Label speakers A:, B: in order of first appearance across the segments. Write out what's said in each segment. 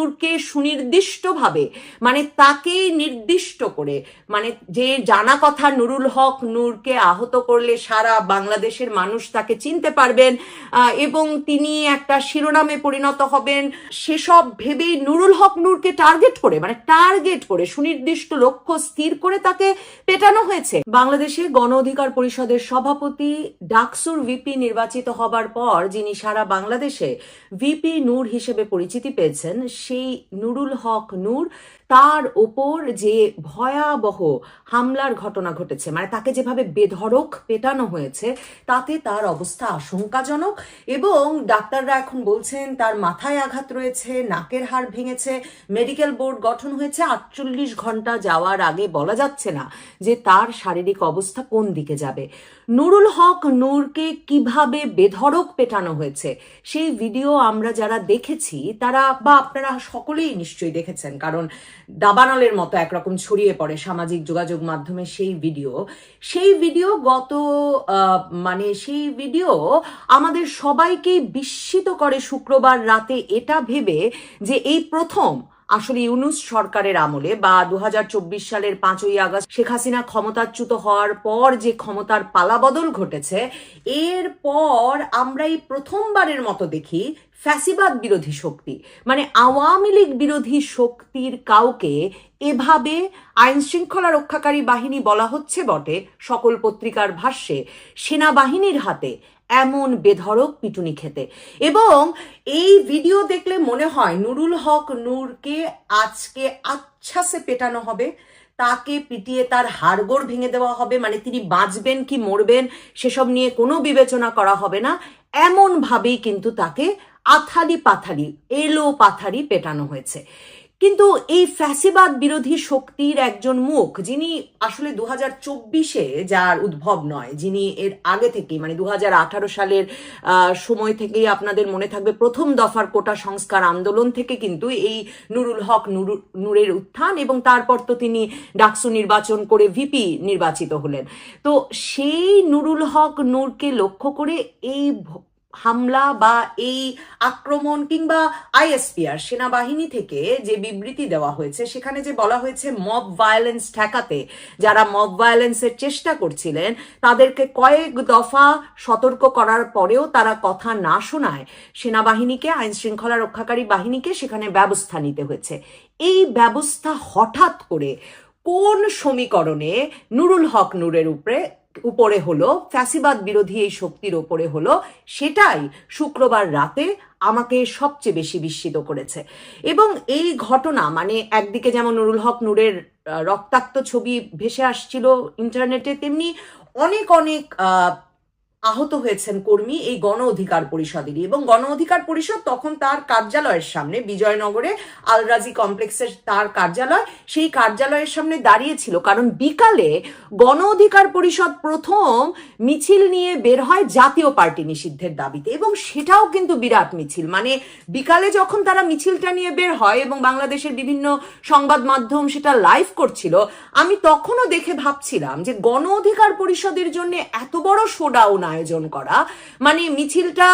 A: নূরকে সুনির্দিষ্টভাবে মানে তাকে নির্দিষ্ট করে মানে যে জানা কথা নুরুল হক নূরকে আহত করলে সারা বাংলাদেশের মানুষ তাকে চিনতে পারবেন এবং তিনি একটা শিরোনামে পরিণত হবেন। সেসব ভেবেই নুরুল হক নূরকে টার্গেট করে মানে টার্গেট করে, সুনির্দিষ্ট লক্ষ্য স্থির করে তাকে পেটানো হয়েছে। বাংলাদেশে গণ অধিকার পরিষদের সভাপতি ডাকসুর ভিপি নির্বাচিত হবার পর যিনি সারা বাংলাদেশে ভিপি নূর হিসেবে পরিচিতি পেয়েছেন সেই নুরুল হক নূর তার ওপর যে ভয়াবহ হামলার ঘটনা ঘটেছে মানে তাকে যেভাবে বেধড়ক পেটানো হয়েছে, তাতে তার অবস্থা আশঙ্কাজনক এবং ডাক্তাররা এখন বলছেন তার মাথায় আঘাত রয়েছে, নাকের হাড় ভেঙেছে, মেডিকেল বোর্ড গঠন হয়েছে, আটচল্লিশ ঘণ্টা যাওয়ার আগে বলা যাচ্ছে না যে তার শারীরিক অবস্থা কোন দিকে যাবে। নুরুল হক নূরকে কীভাবে বেধড়ক পেটানো হয়েছে, সেই ভিডিও আমরা যারা দেখেছি, তারা বা আপনারা সকলেই নিশ্চয়ই দেখেছেন, কারণ দাবানলের মতো একরকম ছড়িয়ে পড়ে সামাজিক যোগাযোগ মাধ্যমে সেই ভিডিও। সেই ভিডিও গত মানে সেই ভিডিও আমাদের সবাইকেই বিস্মিত করে শুক্রবার রাতে। এটা ভেবে যে এই প্রথম আসলে ইউনুস সরকারের আমলে বা দু সালের পাঁচই আগস্ট শেখ হাসিনা ক্ষমতাচ্যুত হওয়ার পর যে ক্ষমতার পালাবদল ঘটেছে এরপর আমরা এই প্রথমবারের মতো দেখি ফ্যাসিবাদ বিরোধী শক্তি। মানে আওয়ামী লীগ বিরোধী শক্তির কাউকে এভাবে আইন শৃঙ্খলা রক্ষাকারী বাহিনী বলা হচ্ছে বটে সকল পত্রিকার ভাষ্যে। সেনাবাহিনীর হাতে এমন বেধড়ক পিটুনি খেতে। এবং এই ভিডিও দেখলে মনে হয় নুরুল হক নূরকে আজকে আচ্ছাসে পেটানো হবে। তাকে পিটিয়ে তার হাড়গোড় ভেঙে দেওয়া হবে। মানে তিনি বাঁচবেন কি মরবেন সেসব নিয়ে কোনো বিবেচনা করা হবে না। এমন ভাবেই কিন্তু তাকে আথালি পাথালি এলো পাথারি পেটানো হয়েছে। কিন্তু এই ফ্যাসিবাদ বিরোধী শক্তির একজন মুখ, যিনি আসলে দু হাজার চব্বিশে যার উদ্ভব নয়, যিনি এর আগে থেকেই মানে দু হাজার আঠারো সালের সময় থেকেই আপনাদের মনে থাকবে প্রথম দফার কোটা সংস্কার আন্দোলন থেকে কিন্তু এই নুরুল হক নুরু- নূরের উত্থান এবং তারপর তো তিনি ডাকসু নির্বাচন করে ভিপি নির্বাচিত হলেন। তো সেই নুরুল হক নূরকে লক্ষ্য করে এই হামলা বা এই আক্রমণ কিংবা আইএসপিআর, সেনাবাহিনী থেকে যে বিবৃতি দেওয়া হয়েছে, সেখানে যে বলা হয়েছে মব ভায়োলেন্স ঠেকাতে, যারা মব ভায়োলেন্সের চেষ্টা করছিলেন, তাদেরকে কয়েক দফা সতর্ক করার পরেও তারা কথা না শোনায়। সেনাবাহিনীকে, আইন শৃঙ্খলা রক্ষাকারী বাহিনীকে সেখানে ব্যবস্থা নিতে হয়েছে। এই ব্যবস্থা হঠাৎ করে কোন সমীকরণে নুরুল হক নূরের উপরে উপরে হলো, ফ্যাসিবাদ বিরোধী এই শক্তির ওপরে হলো, সেটাই শুক্রবার রাতে আমাকে সবচেয়ে বেশি বিস্মিত করেছে। এবং এই ঘটনা মানে একদিকে যেমন নুরুল হক নূরের রক্তাক্ত ছবি ভেসে আসছিল ইন্টারনেটে, তেমনি অনেক অনেক আহত হয়েছেন কর্মী এই গণ অধিকার পরিষদেরই এবং গণ অধিকার পরিষদ তখন তার কার্যালয়ের সামনে বিজয়নগরে আলরাজি কমপ্লেক্সের তার কার্যালয়, সেই কার্যালয়ের সামনে দাঁড়িয়েছিল। কারণ বিকালে গণ অধিকার পরিষদ প্রথম মিছিল নিয়ে বের হয় জাতীয় পার্টি নিষিদ্ধের দাবিতে এবং সেটাও কিন্তু বিরাট মিছিল। মানে বিকালে যখন তারা মিছিলটা নিয়ে বের হয় এবং বাংলাদেশের বিভিন্ন সংবাদ মাধ্যম সেটা লাইভ করছিল, আমি তখনও দেখে ভাবছিলাম যে গণ অধিকার পরিষদের জন্য এত বড় শোডাউন আয়োজন করা। মানে মিছিলটা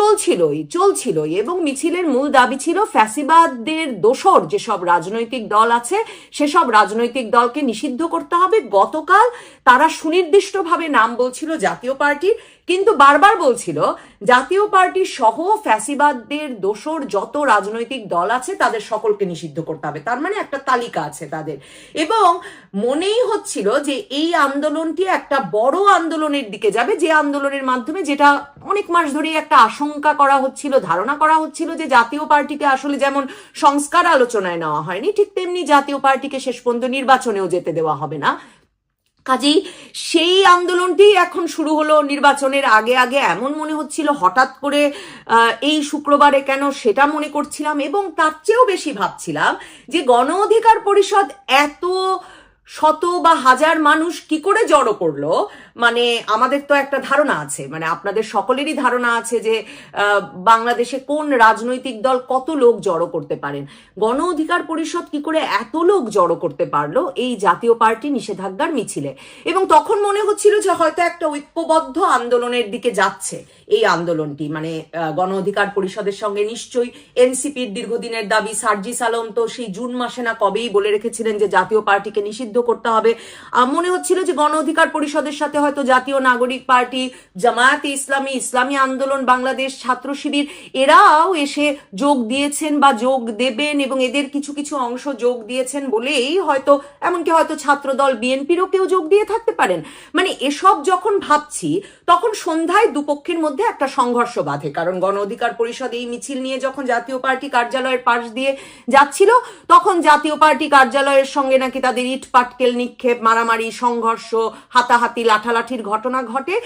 A: চলছিলই চলছিলই এবং মিছিলের মূল দাবি ছিল ফ্যাসিবাদদের দোসর যেসব রাজনৈতিক দল আছে, সেসব রাজনৈতিক দলকে নিষিদ্ধ করতে হবে। গতকাল তারা সুনির্দিষ্টভাবে নাম বলছিল জাতীয় পার্টির। কিন্তু বারবার বলছিল, জাতীয় পার্টি সহ ফ্যাসিবাদদের দোসর যত রাজনৈতিক দল আছে তাদের সকলকে নিষিদ্ধ করতে হবে। তার মানে একটা তালিকা আছে তাদের। এবং মনেই হচ্ছিল যে এই আন্দোলনটি একটা বড় আন্দোলনের দিকে যাবে। যে আন্দোলনের মাধ্যমে যেটা অনেক মাস ধরেই একটা আশঙ্কা করা হচ্ছিল, ধারণা করা হচ্ছিল যে জাতীয় পার্টিকে আসলে যেমন সংস্কার আলোচনায় নেওয়া হয়নি, ঠিক তেমনি জাতীয় পার্টিকে শেষ পর্যন্ত নির্বাচনেও যেতে দেওয়া হবে না। কাজেই সেই আন্দোলনটি এখন শুরু হলো নির্বাচনের আগে আগে। এমন মনে হচ্ছিল হঠাৎ করে এই শুক্রবারে কেন সেটা মনে করছিলাম এবং তার চেয়েও বেশি ভাবছিলাম যে গণ অধিকার পরিষদ এত শত বা হাজার মানুষ কি করে জড়ো করল মানে আমাদের তো একটা ধারণা আছে মানে আপনাদের সকলেরই ধারণা আছে যে বাংলাদেশে কোন রাজনৈতিক দল কত লোক জড়ো করতে পারেন। গণ অধিকার পরিষদ কি করে এত লোক জড়ো করতে পারল এই জাতীয় পার্টি নিষেধাজ্ঞার মিছিলে। এবং তখন মনে হচ্ছিল যে হয়তো একটা ঐক্যবদ্ধ আন্দোলনের দিকে যাচ্ছে এই আন্দোলনটি। মানে গণ অধিকার পরিষদের সঙ্গে নিশ্চয়ই এনসিপির দীর্ঘদিনের দাবি সার্জিস আলম তো সেই জুন মাসে না কবেই বলে রেখেছিলেন যে জাতীয় পার্টিকে নিষিদ্ধ করতে হবে। মনে হচ্ছিল যে গণ অধিকার পরিষদের সাথে হয়তো জাতীয় নাগরিক পার্টি, জামায়াতে ইসলামী ইসলামী আন্দোলন, বাংলাদেশ ছাত্র শিবির, এরাও এসে যোগ দিয়েছেন বা যোগ দেবেন এবং এদের কিছু কিছু অংশ যোগ দিয়েছেন বলেই হয়তো, এমনকি হয়তো ছাত্রদল বিএনপিরও কেউ যোগ দিয়ে থাকতে পারেন। মানে এসব যখন ভাবছি, তখন সন্ধ্যায় দুপক্ষের মধ্যে একটা সংঘর্ষ বাধে, কারণ গণ অধিকার পরিষদ এই মিছিল নিয়ে যখন জাতীয় পার্টি কার্যালয়ের পাশ দিয়ে যাচ্ছিল, তখন জাতীয় পার্টি কার্যালয়ের সঙ্গে নাকি তাদের ইট পাটকেল নিক্ষেপ, মারামারি, সংঘর্ষ, হাতাহাতি লাঠালাঠির ঘটনা ঘটে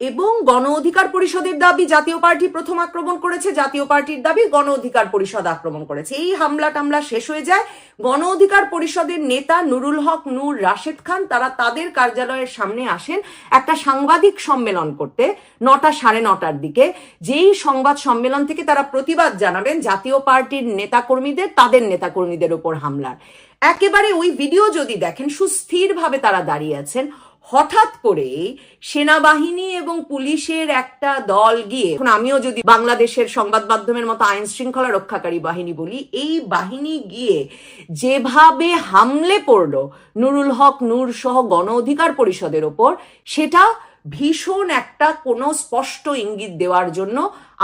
A: এবং গণ অধিকার পরিষদের দাবি, জাতীয় পার্টি প্রথম আক্রমণ করেছে, জাতীয় পার্টির দাবি গণ অধিকার পরিষদ আক্রমণ করেছে। এই হামলা টামলা শেষ হয়ে যায়। গণ অধিকার পরিষদের নেতা নুরুল হক, নূর রাশেদ খান, তারা তাদের কার্যালয়ের সামনে আসেন একটা সাংবাদিক সম্মেলন করতে নটা সাড়ে নটার দিকে। যেই সংবাদ সম্মেলন থেকে তারা প্রতিবাদ জানাবেন, জাতীয় পার্টির নেতাকর্মীদের, তাদের নেতাকর্মীদের ওপর হামলার। একেবারে ওই ভিডিও যদি দেখেন, সুস্থিরভাবে তারা দাঁড়িয়ে আছেন। হঠাৎ করে সেনাবাহিনী এবং পুলিশের একটা দল গিয়ে, এখন আমিও যদি বাংলাদেশের সংবাদ মাধ্যমের মতো আইন শৃঙ্খলা রক্ষাকারী বাহিনী বলি, এই বাহিনী গিয়ে যেভাবে হামলে পড়ল নুরুল হক, নূর সহ গণ অধিকার পরিষদের ওপর, সেটা ভীষণ একটা কোনো স্পষ্ট ইঙ্গিত দেওয়ার জন্য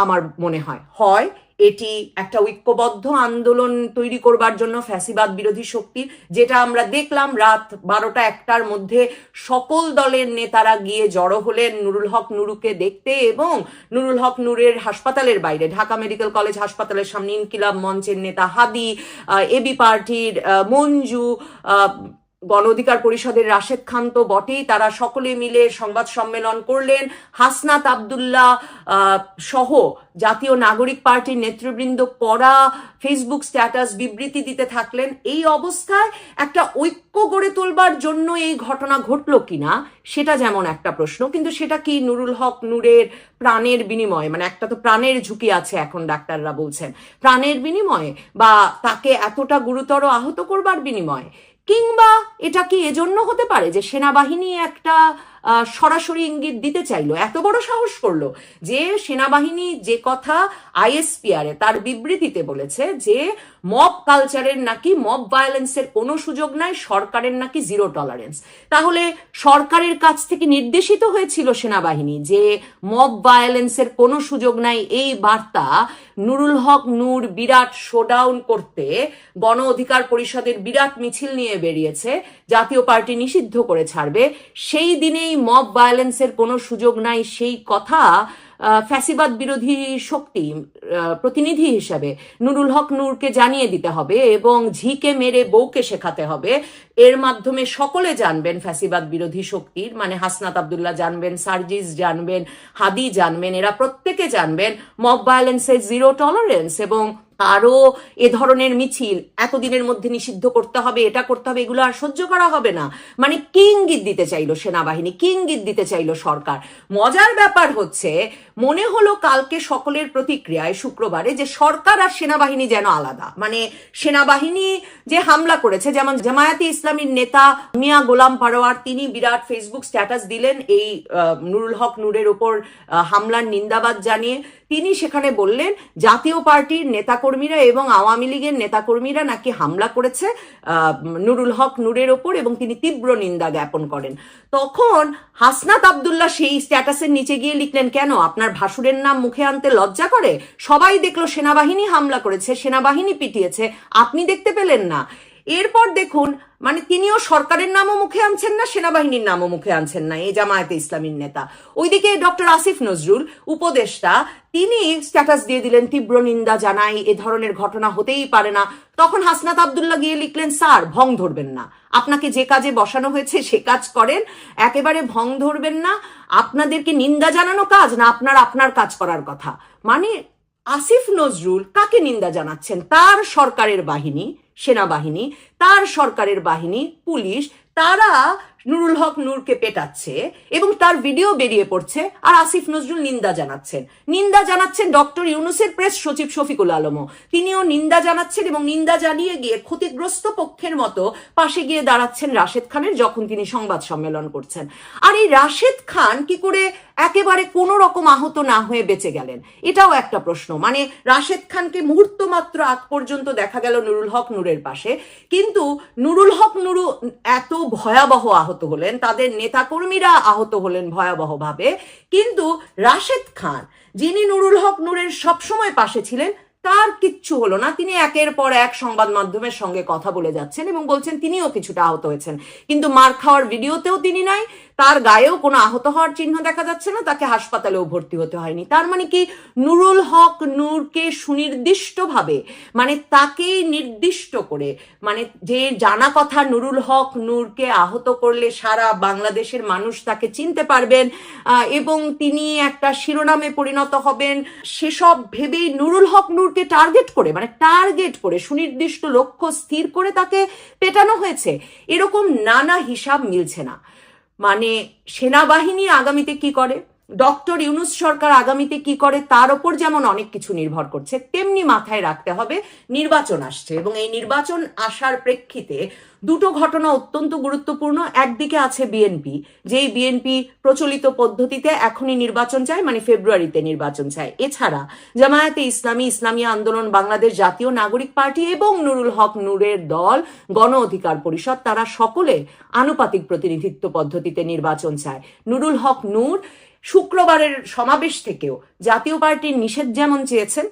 A: আমার মনে হয়। হয় এটি একটা ঐক্যবদ্ধ আন্দোলন তৈরি করবার জন্য ফ্যাসিবাদ বিরোধী শক্তির যেটা আমরা দেখলাম রাত বারোটা একটার মধ্যে সকল দলের নেতারা গিয়ে জড়ো হলেন নুরুল হক নুরুকে দেখতে এবং নুরুল হক নুরের হাসপাতালের বাইরে, ঢাকা মেডিকেল কলেজ হাসপাতালের সামনে ইনকিলাব মঞ্চের নেতা হাদি এবি পার্টির মঞ্জু গণ অধিকার পরিষদের রাশেদ খান তো বটেই, তারা সকলে মিলে সংবাদ সম্মেলন করলেন। হাসনাত আবদুল্লাহ সহ জাতীয় নাগরিক পার্টির নেতৃবৃন্দ পড়া ফেসবুক স্ট্যাটাস বিবৃতি দিতে থাকলেন। এই অবস্থায় একটা ঐক্য গড়ে তোলবার জন্য এই ঘটনা ঘটলো কিনা, সেটা যেমন একটা প্রশ্ন, কিন্তু সেটা কি নুরুল হক নূরের প্রাণের বিনিময়ে মানে একটা তো প্রাণের ঝুঁকি আছে এখন ডাক্তাররা বলছেন, প্রাণের বিনিময়ে বা তাকে এতটা গুরুতর আহত করবার বিনিময়ে কিংবা এটা কি এজন্য হতে পারে যে সেনাবাহিনী একটা সরাসরি ইঙ্গিত দিতে চাইলো। এত বড় সাহস করল যে সেনাবাহিনী যে কথা আইএসপিআর এ তার বিবৃতিতে বলেছে যে মব কালচারের নাকি মব ভায়োলেন্সের কোনো সুযোগ নাই, সরকারের নাকি জিরো টলারেন্স তাহলে সরকারের কাছ থেকে নির্দেশিত হয়েছিল সেনাবাহিনী যে মব ভায়োলেন্সের কোনো সুযোগ নাই। এই বার্তা নুরুল হক, নূর, বিরাট শোডাউন করতে গণ অধিকার পরিষদের বিরাট মিছিল নিয়ে বেরিয়েছে। জাতীয় পার্টি নিষিদ্ধ করে ছাড়বে। সেই দিনেই মব ভায়োলেন্সের কোনো সুযোগ নাই, সেই কথা ফ্যাসিবাদ বিরোধী শক্তি প্রতিনিধি হিসাবে নুরুল হক নূরকে জানিয়ে দিতে হবে এবং ঝিকে মেরে বউকে শেখাতে হবে। এর মাধ্যমে সকলে জানবেন ফ্যাসিবাদ বিরোধী শক্তির মানে হাসনাত আবদুল্লাহ জানবেন, সার্জিস জানবেন, হাদি জানবেন, এরা প্রত্যেকে জানবেন মব ভায়োলেন্সের জিরো টলারেন্স এবং আরও এ ধরনের মিছিল, এতদিনের মধ্যে নিষিদ্ধ করতে হবে, এটা করতে হবে, এগুলো আর সহ্য করা হবে না। মানে কি ইঙ্গিত দিতে চাইলো সেনাবাহিনী? কি ইঙ্গিত দিতে চাইলো সরকার? মজার ব্যাপার হচ্ছে, মনে হলো কালকে সকলের প্রতিক্রিয়ায় শুক্রবারে যে সরকার আর সেনাবাহিনী যেন আলাদা। মানে সেনাবাহিনী যে হামলা করেছে, যেমন জামায়াতে ইসলামীর নেতা মিয়া গোলাম পারোয়ার তিনি বিরাট ফেসবুক স্ট্যাটাস দিলেন এই নুরুল হক নূরের ওপর হামলার নিন্দাবাদ জানিয়ে। তিনি সেখানে বললেন, জাতীয় পার্টির নেতাকর্মীরা এবং আওয়ামী লীগের নেতাকর্মীরা নাকি হামলা করেছে নুরুল হক নূরের ওপর এবং তিনি তীব্র নিন্দা জ্ঞাপন করেন। তখন হাসনাত আবদুল্লাহ সেই স্ট্যাটাসের নিচে গিয়ে লিখলেন, কেন? আপনার ভাসুরের নাম মুখে আনতে লজ্জা করে? সবাই দেখল সেনাবাহিনী হামলা করেছে, সেনাবাহিনী পিটিয়েছে, আপনি দেখতে পেলেন না। এরপর দেখুন মানে তিনিও সরকারের নামও মুখে আনছেন না, সেনাবাহিনীর নামও মুখে আনছেন না, এই জামায়াতে ইসলামীর নেতা। ওইদিকে ডক্টর আসিফ নজরুল, উপদেষ্টা, তিনি স্ট্যাটাস দিয়ে দিলেন, তীব্র নিন্দা জানাই, এ ধরনের ঘটনা হতেই পারে না। তখন হাসনাত আবদুল্লাহ গিয়ে লিখলেন, স্যার, ভং ধরবেন না। আপনাকে যে কাজে বসানো হয়েছে, সে কাজ করেন। একেবারে ভং ধরবেন না। আপনাদেরকে নিন্দা জানানো কাজ না, আপনার আপনার কাজ করার কথা। মানে আসিফ নজরুল কাকে নিন্দা জানাচ্ছেন? তার সরকারের বাহিনী সেনাবাহিনী, তার সরকারের বাহিনী, পুলিশ, তারা নুরুল হক নূরকে পেটাচ্ছে এবং তার ভিডিও বেরিয়ে পড়ছে আর আসিফ নজরুল নিন্দা জানাচ্ছেন। নিন্দা জানাচ্ছেন ডক্টর ইউনুসের প্রেস সচিব শফিকুল আলমও। তিনিও নিন্দা জানাচ্ছেন এবং নিন্দা জানিয়ে গিয়ে ক্ষতিগ্রস্ত পক্ষের মতো পাশে গিয়ে দাঁড়াচ্ছেন রাশেদ খানের যখন তিনি সংবাদ সম্মেলন করছেন। আর এই রাশেদ খান কি করে একেবারে কোনো রকম আহত না হয়ে বেঁচে গেলেন। এটাও একটা প্রশ্ন। মানে রাশেদ খানকে মুহূর্ত মাত্র আগ পর্যন্ত দেখা গেল নুরুল হক নূরের পাশে। কিন্তু নুরুল হক নুরু এত ভয়াবহ আহত হলেন, তাদের নেতাকর্মীরা আহত হলেন ভয়াবহভাবে। কিন্তু রাশেদ খান, যিনি নুরুল হক নূরের সবসময় পাশে ছিলেন তার কিচ্ছু হলো না। তিনি একের পর এক সংবাদ মাধ্যমের সঙ্গে কথা বলে যাচ্ছেন এবং বলছেন, তিনিও কিছুটা আহত হয়েছেন। কিন্তু মার খাওয়ার ভিডিওতেও তিনি নাই, তার গায়েও কোনো আহত হওয়ার চিহ্ন দেখা যাচ্ছে না, তাকে হাসপাতালেও ভর্তি হতে হয়নি। তার মানে কি, নুরুল হক নূরকে সুনির্দিষ্টভাবে মানে তাকে নির্দিষ্ট করে মানে যে জানা কথা নুরুল হক নূরকে আহত করলে সারা বাংলাদেশের মানুষ তাকে চিনতে পারবেন এবং তিনি একটা শিরোনামে পরিণত হবেন, সেসব ভেবেই নুরুল হক নূরকে টার্গেট করে মানে টার্গেট করে, সুনির্দিষ্ট লক্ষ্য স্থির করে তাকে পেটানো হয়েছে, এরকম নানা হিসাব মিলছে না। মানে সেনাবাহিনী আগামীতে কি করে? ডক্টর ইউনুস সরকার আগামীতে কি করে তার ওপর যেমন অনেক কিছু নির্ভর করছে, তেমনি মাথায় রাখতে হবে, নির্বাচন আসছে এবং এই নির্বাচন আসার প্রেক্ষিতে দুটো ঘটনা অত্যন্ত গুরুত্বপূর্ণ। একদিকে আছে বিএনপি, যেই বিএনপি প্রচলিত পদ্ধতিতে এখনই নির্বাচন চায় মানে ফেব্রুয়ারিতে নির্বাচন চায়। এছাড়া জামায়াতে ইসলামী ইসলামী আন্দোলন, বাংলাদেশ জাতীয় নাগরিক পার্টি এবং নুরুল হক নূরের দল, গণ অধিকার পরিষদ, তারা সকলে আনুপাতিক প্রতিনিধিত্ব পদ্ধতিতে নির্বাচন চায়। নুরুল হক নূর শুক্রবারের সমাবেশ থেকেও জাতীয় পার্টির নিষেধ যেমন চেয়েছেন,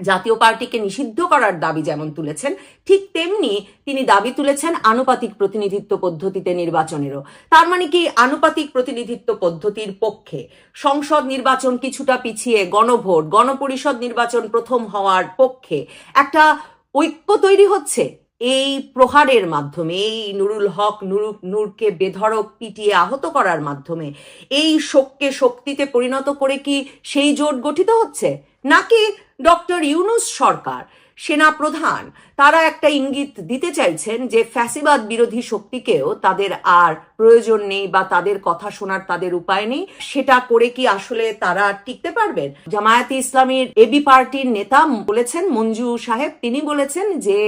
A: জাতীয় পার্টিকে নিষিদ্ধ করার দাবি যেমন তুলেছেন, ঠিক তেমনি তিনি দাবি তুলেছেন আনুপাতিক প্রতিনিধিত্ব পদ্ধতিতে নির্বাচনেরও। তার মানে কি আনুপাতিক প্রতিনিধিত্ব পদ্ধতির পক্ষে সংসদ নির্বাচন কিছুটা পিছিয়ে গণভোট, গণপরিষদ নির্বাচন প্রথম হওয়ার পক্ষে একটা ঐক্য তৈরি হচ্ছে এই প্রহারের মাধ্যমে, এই নুরুল হক নুরু নূরকে বেধরক পিটিয়ে আহত করার মাধ্যমে, এই শোককে শক্তিতে পরিণত করে কি সেই জোট গঠিত হচ্ছে? নাকি ডক্টর ইউনুস সরকার সেনা প্রধান, তারা একটা ইঙ্গিত দিতে চাইছেন যে ফ্যাসিবাদ বিরোধী শক্তিকেও তাদের আর প্রয়োজন নেই বা তাদের কথা শোনার তাদের উপায় নেই। সেটা করে কি আসলে তারা টিকতে পারবেন? জামায়াতে ইসলামীর এবি পার্টির নেতা বলেছেন, মঞ্জু সাহেব তিনি বলেছেন যে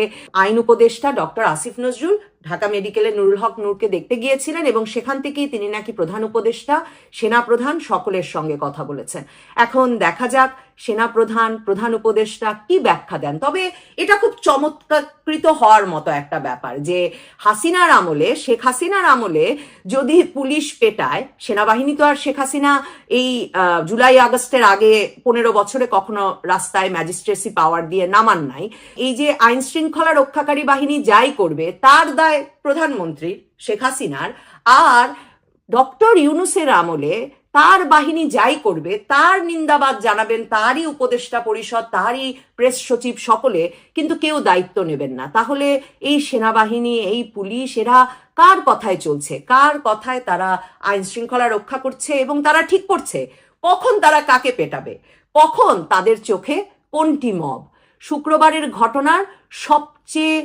A: আইন উপদেষ্টা ডক্টর আসিফ নজরুল ঢাকা মেডিকেলে নুরুল হক নূরকে দেখতে গিয়েছিলেন এবং সেখান থেকেই তিনি নাকি প্রধান উপদেষ্টা সেনা প্রধান সকলের সঙ্গে কথা বলেছেন। এখন দেখা যাক সেনা প্রধান উপদেষ্টা কি ব্যাখ্যা দেন। তবে এটা খুব চমৎকারকৃত হওয়ার মতো একটা ব্যাপার যে হাসিনার আমলে, শেখ হাসিনার আমলে যদি পুলিশ পেটায়, সেনাবাহিনী তো আর শেখ হাসিনা এই জুলাই আগস্টের আগে পনেরো বছরে কখনো রাস্তায় ম্যাজিস্ট্রেসি পাওয়ার দিয়ে নামান নাই। এই যে আইন শৃঙ্খলা রক্ষাকারী বাহিনী যাই করবে, তার দায় প্রধানমন্ত্রী শেখ হাসিনার আর ডক্টর ইউনুসের আমলে তার বাহিনী যাই করবে, তার নিন্দাবাদ জানাবেন, তারই উপদেষ্টা পরিষদ, তারই প্রেস সচিব সকলে, কিন্তু কেউ দায়িত্ব নেবেন না। তাহলে এই সেনাবাহিনী, এই পুলিশ, এরা কার কথায় চলছে? কার কথায় তারা আইন শৃঙ্খলা রক্ষা করছে এবং তারা ঠিক করছে? কখন তারা কাকে পেটাবে? কখন তাদের চোখে কোনটি মব? শুক্রবারের ঘটনার সবচেয়ে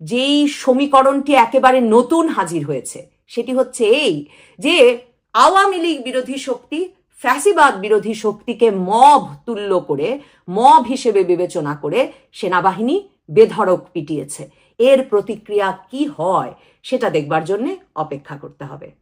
A: যেই সমীকরণটি একেবারে নতুন হাজির হয়েছে, সেটি হচ্ছে এই যে আওয়ামী লীগ বিরোধী শক্তি ফ্যাসিবাদ বিরোধী শক্তিকে মব তুল্য করে, মব হিসেবে বিবেচনা করে সেনাবাহিনী বেধড়ক পিটিয়েছে। এর প্রতিক্রিয়া কি হয়, সেটা দেখবার জন্যে অপেক্ষা করতে হবে।